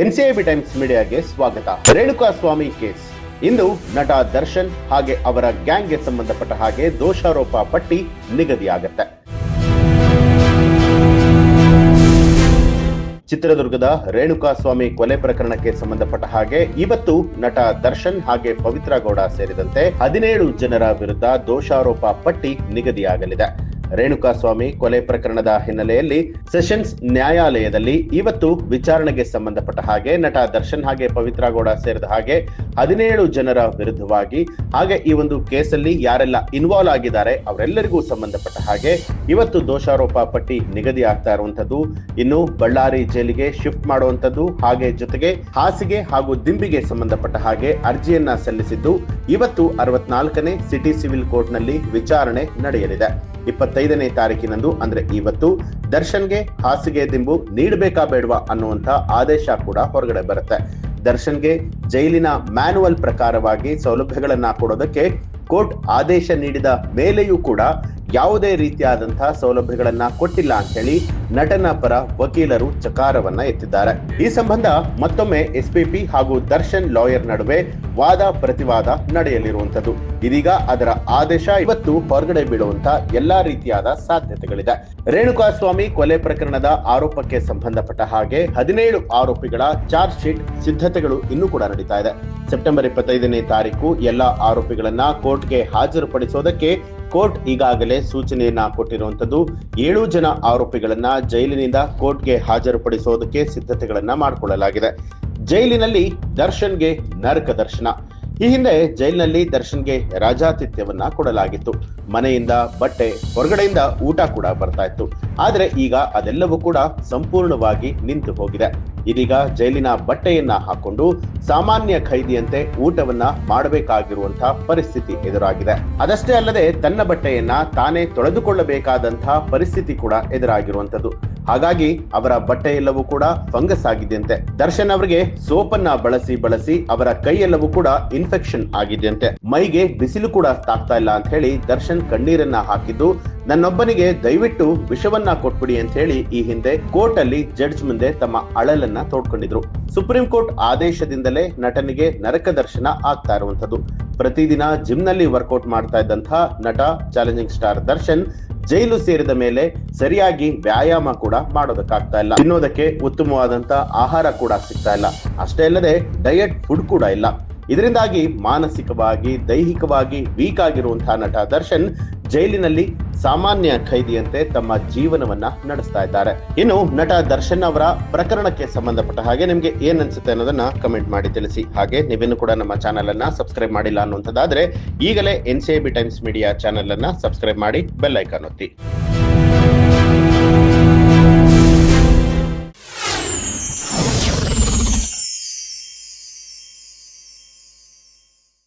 NCIB times ಮೀಡಿಯಾಗೆ ಸ್ವಾಗತ. ರೇಣುಕಾ ಸ್ವಾಮಿ case. ಇಂದು ನಟ ದರ್ಶನ್ ಹಾಗೆ ಅವರ ಗ್ಯಾಂಗ್ಗೆ ಸಂಬಂಧಪಟ್ಟ ಹಾಗೆ ದೋಷಾರೋಪ ಪಟ್ಟಿ ನಿಗದಿಯಾಗತ್ತೆ. ಚಿತ್ರದುರ್ಗದ ರೇಣುಕಾ ಸ್ವಾಮಿ ಕೊಲೆ ಪ್ರಕರಣಕ್ಕೆ ಸಂಬಂಧಪಟ್ಟ ಹಾಗೆ ಇವತ್ತು ನಟ ದರ್ಶನ್ ಹಾಗೆ ಪವಿತ್ರ ಗೌಡ ಸೇರಿದಂತೆ ಹದಿನೇಳು ಜನರ ವಿರುದ್ಧ ದೋಷಾರೋಪ ಪಟ್ಟಿ ನಿಗದಿಯಾಗಲಿದೆ. ರೇಣುಕಾ ಸ್ವಾಮಿ ಕೊಲೆ ಪ್ರಕರಣದ ಹಿನ್ನೆಲೆಯಲ್ಲಿ ಸೆಷನ್ಸ್ ನ್ಯಾಯಾಲಯದಲ್ಲಿ ಇವತ್ತು ವಿಚಾರಣೆಗೆ ಸಂಬಂಧಪಟ್ಟ ಹಾಗೆ ನಟ ದರ್ಶನ್ ಹಾಗೆ ಪವಿತ್ರ ಗೌಡ ಸೇರಿದ ಹಾಗೆ ಹದಿನೇಳು ಜನರ ವಿರುದ್ಧವಾಗಿ ಹಾಗೆ ಈ ಒಂದು ಕೇಸಲ್ಲಿ ಯಾರೆಲ್ಲ ಇನ್ವಾಲ್ವ್ ಆಗಿದ್ದಾರೆ ಅವರೆಲ್ಲರಿಗೂ ಸಂಬಂಧಪಟ್ಟ ಹಾಗೆ ಇವತ್ತು ದೋಷಾರೋಪ ಪಟ್ಟಿ ನಿಗದಿ ಆಗ್ತಾ ಇರುವಂತದ್ದು ಇನ್ನು ಬಳ್ಳಾರಿ ಜೈಲಿಗೆ ಶಿಫ್ಟ್ ಮಾಡುವಂತದ್ದು ಹಾಗೆ ಜೊತೆಗೆ ಹಾಸಿಗೆ ಹಾಗೂ ದಿಂಬಿಗೆ ಸಂಬಂಧಪಟ್ಟ ಹಾಗೆ ಅರ್ಜಿಯನ್ನ ಸಲ್ಲಿಸಿದ್ದು. ಇವತ್ತು ಅರವತ್ನಾಲ್ಕನೇ ಸಿಟಿ ಸಿವಿಲ್ ಕೋರ್ಟ್ನಲ್ಲಿ ವಿಚಾರಣೆ ನಡೆಯಲಿದೆ. ಇಪ್ಪತ್ತೈದನೇ ತಾರೀಕಿನಂದು, ಅಂದ್ರೆ ಇವತ್ತು ದರ್ಶನ್ಗೆ ಹಾಸಿಗೆ ದಿಂಬು ನೀಡಬೇಕಾ ಬೇಡವಾ ಅನ್ನುವಂತ ಆದೇಶ ಕೂಡ ಹೊರಗಡೆ ಬರುತ್ತೆ. ದರ್ಶನ್ಗೆ ಜೈಲಿನ ಮ್ಯಾನುವಲ್ ಪ್ರಕಾರವಾಗಿ ಸೌಲಭ್ಯಗಳನ್ನ ಕೊಡೋದಕ್ಕೆ ಕೋರ್ಟ್ ಆದೇಶ ನೀಡಿದ ಮೇಲೆಯೂ ಕೂಡ ಯಾವುದೇ ರೀತಿಯಾದಂತಹ ಸೌಲಭ್ಯಗಳನ್ನ ಕೊಟ್ಟಿಲ್ಲ ಅಂತ ಹೇಳಿ ನಟನ ಪರ ವಕೀಲರು ಚಕಾರವನ್ನ ಎತ್ತಿದ್ದಾರೆ. ಈ ಸಂಬಂಧ ಮತ್ತೊಮ್ಮೆ ಎಸ್ಪಿಪಿ ಹಾಗೂ ದರ್ಶನ್ ಲಾಯರ್ ನಡುವೆ ವಾದ ಪ್ರತಿವಾದ ನಡೆಯಲಿರುವಂತದ್ದು ಇದೀಗ ಅದರ ಆದೇಶ ಇವತ್ತು ಹೊರಗಡೆ ಬೀಳುವಂತ ಎಲ್ಲಾ ರೀತಿಯಾದ ಸಾಧ್ಯತೆಗಳಿದೆ. ರೇಣುಕಾಸ್ವಾಮಿ ಕೊಲೆ ಪ್ರಕರಣದ ಆರೋಪಕ್ಕೆ ಸಂಬಂಧಪಟ್ಟ ಹಾಗೆ ಹದಿನೇಳು ಆರೋಪಿಗಳ ಚಾರ್ಜ್ ಶೀಟ್ ಸಿದ್ಧತೆಗಳು ಇನ್ನೂ ಕೂಡ ನಡೀತಾ ಇದೆ. ಸೆಪ್ಟೆಂಬರ್ ಇಪ್ಪತ್ತೈದನೇ ತಾರೀಕು ಎಲ್ಲ ಆರೋಪಿಗಳನ್ನ ಕೋರ್ಟ್ಗೆ ಹಾಜರುಪಡಿಸೋದಕ್ಕೆ ಕೋರ್ಟ್ ಈಗಾಗಲೇ ಸೂಚನೆಯನ್ನ ಕೊಟ್ಟಿರುವಂತದ್ದು ಏಳು ಜನ ಆರೋಪಿಗಳನ್ನ ಜೈಲಿನಿಂದ ಕೋರ್ಟ್ಗೆ ಹಾಜರುಪಡಿಸೋದಕ್ಕೆ ಸಿದ್ಧತೆಗಳನ್ನ ಮಾಡಿಕೊಳ್ಳಲಾಗಿದೆ. ಜೈಲಿನಲ್ಲಿ ದರ್ಶನ್ಗೆ ನರಕ ದರ್ಶನ. ಈ ಹಿಂದೆ ಜೈಲಿನಲ್ಲಿ ದರ್ಶನ್ಗೆ ರಾಜಾತಿಥ್ಯವನ್ನ ಕೊಡಲಾಗಿತ್ತು. ಮನೆಯಿಂದ ಬಟ್ಟೆ ಹೊರಗಡೆಯಿಂದ ಊಟ ಕೂಡ ಬರ್ತಾ ಇತ್ತು. ಆದ್ರೆ ಈಗ ಅದೆಲ್ಲವೂ ಕೂಡ ಸಂಪೂರ್ಣವಾಗಿ ನಿಂತು ಹೋಗಿದೆ. ಇದೀಗ ಜೈಲಿನ ಬಟ್ಟೆಯನ್ನ ಹಾಕೊಂಡು ಸಾಮಾನ್ಯ ಖೈದಿಯಂತೆ ಊಟವನ್ನ ಮಾಡಬೇಕಾಗಿರುವಂತಹ ಪರಿಸ್ಥಿತಿ ಎದುರಾಗಿದೆ. ಅದಷ್ಟೇ ಅಲ್ಲದೆ ತನ್ನ ಬಟ್ಟೆಯನ್ನ ತಾನೇ ತೊಳೆದುಕೊಳ್ಳಬೇಕಾದಂತಹ ಪರಿಸ್ಥಿತಿ ಕೂಡ ಎದುರಾಗಿರುವಂತದ್ದು ಹಾಗಾಗಿ ಅವರ ಬಟ್ಟೆ ಎಲ್ಲವೂ ಕೂಡ ಫಂಗಸ್ ಆಗಿದೆಯಂತೆ. ದರ್ಶನ್ ಅವರಿಗೆ ಸೋಪನ್ನ ಬಳಸಿ ಬಳಸಿ ಅವರ ಕೈಯೆಲ್ಲವೂ ಕೂಡ ಇನ್ಫೆಕ್ಷನ್ ಆಗಿದೆಯಂತೆ. ಮೈಗೆ ಬಿಸಿಲು ಕೂಡ ತಾಗ್ತಾ ಇಲ್ಲ ಅಂತ ಹೇಳಿ ದರ್ಶನ್ ಕಣ್ಣೀರನ್ನ ಹಾಕಿದ್ದು, ನನ್ನೊಬ್ಬನಿಗೆ ದಯವಿಟ್ಟು ವಿಷವನ್ನ ಕೊಟ್ಬಿಡಿ ಅಂತ ಹೇಳಿ ಈ ಹಿಂದೆ ಕೋರ್ಟ್ ಅಲ್ಲಿ ಜಡ್ಜ್ ಮುಂದೆ ತಮ್ಮ ಅಳಲನ್ನ ತೋಡ್ಕೊಂಡಿದ್ರು. ಸುಪ್ರೀಂ ಕೋರ್ಟ್ ಆದೇಶದಿಂದಲೇ ನಟನಿಗೆ ನರಕ ದರ್ಶನ ಆಗ್ತಾ ಇರುವಂತದ್ದು ಪ್ರತಿದಿನ ಜಿಮ್ನಲ್ಲಿ ವರ್ಕೌಟ್ ಮಾಡ್ತಾ ಇದ್ದಂತಹ ನಟ, ಚಾಲೆಂಜಿಂಗ್ ಸ್ಟಾರ್ ದರ್ಶನ್ ಜೈಲು ಸೇರಿದ ಮೇಲೆ ಸರಿಯಾಗಿ ವ್ಯಾಯಾಮ ಕೂಡ ಮಾಡೋದಕ್ಕಾಗ್ತಾ ಇಲ್ಲ. ತಿನ್ನೋದಕ್ಕೆ ಉತ್ತಮವಾದಂತ ಆಹಾರ ಕೂಡ ಸಿಗ್ತಾ ಇಲ್ಲ. ಅಷ್ಟೇ ಅಲ್ಲದೆ ಡಯಟ್ ಫುಡ್ ಕೂಡ ಇಲ್ಲ. ಇದರಿಂದಾಗಿ ಮಾನಸಿಕವಾಗಿ, ದೈಹಿಕವಾಗಿ ವೀಕ್ ಆಗಿರುವಂತಹ ನಟ ದರ್ಶನ್ ಜೈಲಿನಲ್ಲಿ ಸಾಮಾನ್ಯ ಖೈದಿಯಂತೆ ತಮ್ಮ ಜೀವನವನ್ನ ನಡೆಸ್ತಾ ಇದ್ದಾರೆ. ಇನ್ನು ನಟ ದರ್ಶನ್ ಅವರ ಪ್ರಕರಣಕ್ಕೆ ಸಂಬಂಧಪಟ್ಟ ಹಾಗೆ ನಿಮ್ಗೆ ಏನ್ ಅನ್ಸುತ್ತೆ ಅನ್ನೋದನ್ನ ಕಮೆಂಟ್ ಮಾಡಿ ತಿಳಿಸಿ. ಹಾಗೆ ನೀವೇನು ಕೂಡ ನಮ್ಮ ಚಾನೆಲ್ ಅನ್ನ ಸಬ್ಸ್ಕ್ರೈಬ್ ಮಾಡಿಲ್ಲ ಅನ್ನುವಂಥದ್ದಾದ್ರೆ ಈಗಲೇ N C B times media channel ಅನ್ನ ಸಬ್ಸ್ಕ್ರೈಬ್ ಮಾಡಿ ಬೆಲ್ ಐಕಾನ್ ಒತ್ತಿ.